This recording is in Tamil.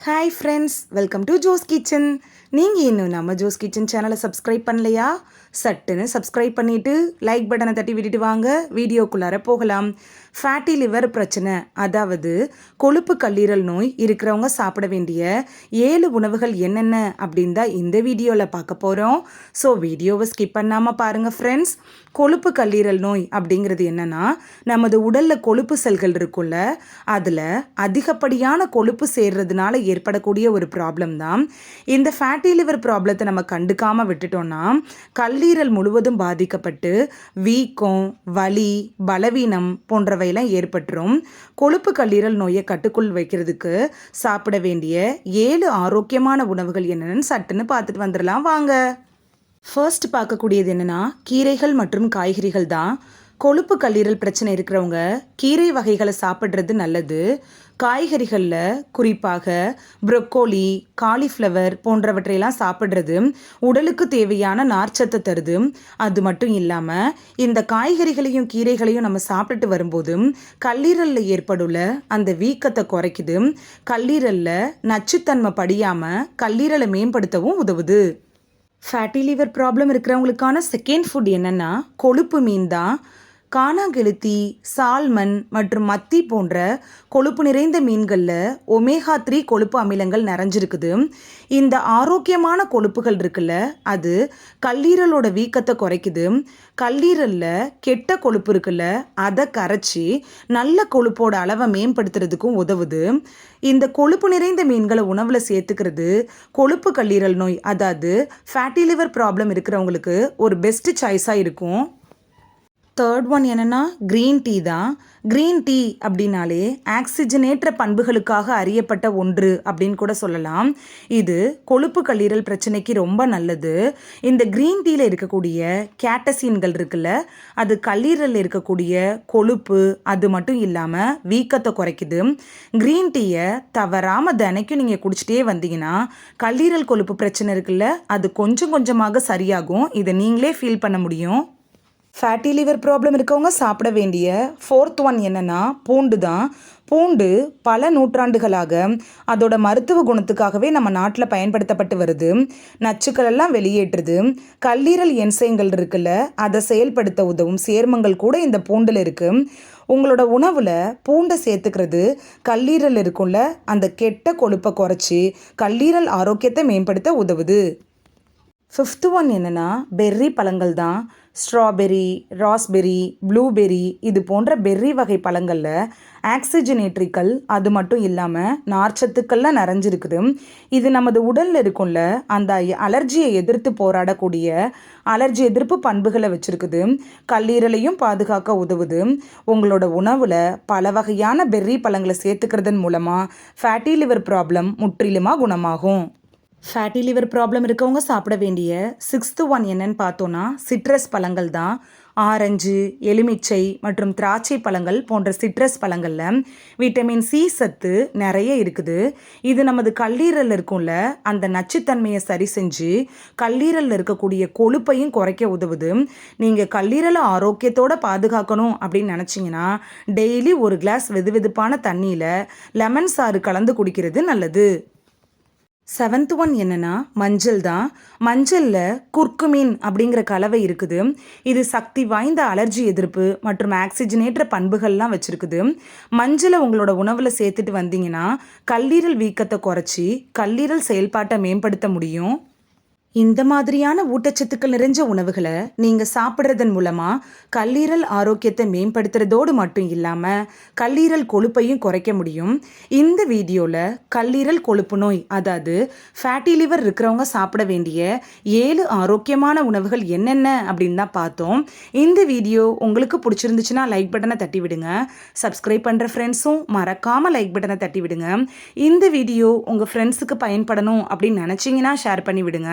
Hi friends welcome to Jo's kitchen நீங்கள் இன்னும் நம்ம ஜோஸ் கிச்சன் சேனலை சப்ஸ்கிரைப் பண்ணலையா? சட்டுன்னு சப்ஸ்கிரைப் பண்ணிவிட்டு லைக் பட்டனை தட்டி விட்டுட்டு வாங்க. வீடியோக்குள்ளார போகலாம். ஃபேட்டி லிவர் பிரச்சனை அதாவது கொழுப்பு கல்லீரல் நோய் இருக்கிறவங்க சாப்பிட வேண்டிய ஏழு உணவுகள் என்னென்ன அப்படின்னு தான் இந்த வீடியோவில் பார்க்க போகிறோம் ஸோ வீடியோவை ஸ்கிப் பண்ணாமல் பாருங்கள் ஃப்ரெண்ட்ஸ் கொழுப்பு கல்லீரல் நோய் அப்படிங்கிறது என்னென்னா நமது உடலில் கொழுப்பு செல்கள் இருக்குல்ல அதில் அதிகப்படியான கொழுப்பு சேர்றதுனால ஏற்படக்கூடிய ஒரு ப்ராப்ளம் தான். இந்த ஃபேட்டி லிவர் ப்ராப்ளத்தை நம்ம கண்டுக்காமல் விட்டுட்டோம்னா கல்லீரல் முழுவதும் பாதிக்கப்பட்டு வீக்கம் வலி பலவீனம் போன்றவையெல்லாம் ஏற்பட்டுரும். கொழுப்பு கல்லீரல் நோயை கட்டுக்குள் வைக்கிறதுக்கு சாப்பிட வேண்டிய ஏழு ஆரோக்கியமான உணவுகள் என்னென்னு சட்டுன்னு பார்த்துட்டு வந்துடலாம். வாங்க. ஃபர்ஸ்ட் பார்க்கக்கூடியது என்னென்னா கீரைகள் மற்றும் காய்கறிகள் தான் கொழுப்பு கல்லீரல் பிரச்சனை இருக்கிறவங்க கீரை வகைகளை சாப்பிட்றது நல்லது. காய்கறிகளில் குறிப்பாக ப்ரொக்கோலி காலிஃப்ளவர் போன்றவற்றையெல்லாம் சாப்பிட்றது உடலுக்கு தேவையான நார்ச்சத்தை தருது. அது மட்டும் இல்லாமல் இந்த காய்கறிகளையும் கீரைகளையும் நம்ம சாப்பிட்டுட்டு வரும்போது கல்லீரலில் ஏற்படுள்ள அந்த வீக்கத்தை குறைக்குது. கல்லீரலில் நச்சுத்தன்மை படியாமல் கல்லீரலை மேம்படுத்தவும் உதவுது. ஃபேட்டி லிவர் ப்ராப்ளம் இருக்கிறவங்களுக்கான செகண்ட் ஃபுட் என்னென்னா கொழுப்பு மீன் தான். காணாங்கெளுத்தி சால்மன் மற்றும் மத்தி போன்ற கொழுப்பு நிறைந்த மீன்களில் ஒமேகா த்ரீ கொழுப்பு அமிலங்கள் நிறைஞ்சிருக்குது. இந்த ஆரோக்கியமான கொழுப்புகள் இருக்குல்ல அது கல்லீரலோட வீக்கத்தை குறைக்குது. கல்லீரலில் கெட்ட கொழுப்பு இருக்குல்ல அதை கரைச்சி நல்ல கொழுப்போட அளவை மேம்படுத்துறதுக்கும் உதவுது. இந்த கொழுப்பு நிறைந்த மீன்களை உணவில் சேர்த்துக்கிறது கொழுப்பு கல்லீரல் நோய் அதாவது ஃபேட்டி லிவர் ப்ராப்ளம் இருக்கிறவங்களுக்கு ஒரு பெஸ்ட் சாய்ஸாக இருக்கும். தேர்ட் ஒன் என்னென்னா க்ரீன் டீ தான். க்ரீன் டீ அப்படின்னாலே ஆக்சிஜனேற்ற பண்புகளுக்காக அறியப்பட்ட ஒன்று அப்படின்னு கூட சொல்லலாம். இது கொழுப்பு கல்லீரல் பிரச்சனைக்கு ரொம்ப நல்லது. இந்த க்ரீன் டீயில் இருக்கக்கூடிய கேட்டசீன்கள் இருக்குல்ல அது கல்லீரலில் இருக்கக்கூடிய கொழுப்பு அது மட்டும் இல்லாமல் வீக்கத்தை குறைக்குது. க்ரீன் டீயை தவறாமல் தினைக்கும் நீங்கள் குடிச்சிட்டே வந்தீங்கன்னா கல்லீரல் கொழுப்பு பிரச்சனை இருக்குல்ல அது கொஞ்சம் கொஞ்சமாக சரியாகும். இதை நீங்களே ஃபீல் பண்ண முடியும். ஃபேட்டி லிவர் ப்ராப்ளம் இருக்கவங்க சாப்பிட வேண்டிய ஃபோர்த் ஒன் என்னென்னா பூண்டு தான். பூண்டு பல நூற்றாண்டுகளாக அதோட மருத்துவ குணத்துக்காகவே நம்ம நாட்டில் பயன்படுத்தப்பட்டு வருது. நச்சுக்கள் எல்லாம் வெளியேற்றுது. கல்லீரல் என்சைங்கள் இருக்குல்ல அதை செயல்படுத்த உதவும் சேர்மங்கள் கூட இந்த பூண்டில் இருக்குது உங்களோட உணவில் பூண்டை சேர்த்துக்கிறது கல்லீரல் இருக்கும்ல அந்த கெட்ட கொழுப்பை குறைச்சி கல்லீரல் ஆரோக்கியத்தை மேம்படுத்த உதவுது. ஃபிஃப்த்து ஒன் என்னென்னா பெர்ரி பழங்கள் தான் ஸ்ட்ராபெரி ராஸ்பெரி ப்ளூபெரி இது போன்ற பெர்ரி வகை பழங்களில் ஆக்சிஜனேட்ரிக்கல் அது மட்டும் இல்லாமல் நார்ச்சத்துக்கள்லாம் நிறைஞ்சிருக்குது. இது நமது உடலில் இருக்கும்ல அந்த அலர்ஜியை எதிர்த்து போராடக்கூடிய அலர்ஜி எதிர்ப்பு பண்புகளை வச்சுருக்குது. கல்லீரலையும் பாதுகாக்க உதவுது. உங்களோட உணவில் பல வகையான பெர்ரி பழங்களை சேர்த்துக்கிறதன் மூலமாக ஃபேட்டி லிவர் ப்ராப்ளம் முற்றிலுமாக குணமாகும். ஃபேட்டி லிவர் ப்ராப்ளம் இருக்கவங்க சாப்பிட வேண்டிய சிக்ஸ்த்து ஒன் என்னன்னு பார்த்தோன்னா சிட்ரஸ் பழங்கள் தான். ஆரஞ்சு எலுமிச்சை மற்றும் திராட்சை பழங்கள் போன்ற சிட்ரஸ் பழங்களில் விட்டமின் சி சத்து நிறைய இருக்குது. இது நமது கல்லீரலில் இருக்கும்ல அந்த நச்சுத்தன்மையை சரி செஞ்சு கல்லீரலில் இருக்கக்கூடிய கொழுப்பையும் குறைக்க உதவுது. நீங்கள் கல்லீரலை ஆரோக்கியத்தோடு பாதுகாக்கணும் அப்படின்னு நினச்சிங்கன்னா டெய்லி ஒரு கிளாஸ் வெது வெதுப்பான தண்ணியில் லெமன் சாறு கலந்து குடிக்கிறது நல்லது. செவன்த் ஒன் என்னென்னா மஞ்சள் தான். மஞ்சளில் குர்க்குமின் அப்படிங்கிற கலவை இருக்குது. இது சக்தி வாய்ந்த அலர்ஜி எதிர்ப்பு மற்றும் ஆக்சிஜனேற்ற பண்புகள்லாம் வச்சுருக்குது. மஞ்சளை உங்களோட உணவில் சேர்த்துட்டு வந்தீங்கன்னா கல்லீரல் வீக்கத்தை குறைச்சி கல்லீரல் செயல்பாட்டை மேம்படுத்த முடியும். இந்த மாதிரியான ஊட்டச்சத்துக்கள் நிறைஞ்ச உணவுகளை நீங்கள் சாப்பிட்றதன் மூலமாக கல்லீரல் ஆரோக்கியத்தை மேம்படுத்துறதோடு மட்டும் இல்லாமல் கல்லீரல் கொழுப்பையும் குறைக்க முடியும். இந்த வீடியோவில் கல்லீரல் கொழுப்பு நோய் அதாவது ஃபேட்டி லிவர் இருக்கிறவங்க சாப்பிட வேண்டிய ஏழு ஆரோக்கியமான உணவுகள் என்னென்ன அப்படின்னு தான் பார்த்தோம். இந்த வீடியோ உங்களுக்கு பிடிச்சிருந்துச்சுன்னா லைக் பட்டனை தட்டி விடுங்க சப்ஸ்கிரைப் பண்ணுற ஃப்ரெண்ட்ஸும் மறக்காமல் லைக் பட்டனை தட்டி விடுங்க இந்த வீடியோ உங்கள் ஃப்ரெண்ட்ஸுக்கு பயன்படணும் அப்படின்னு நினச்சிங்கன்னா ஷேர் பண்ணி விடுங்க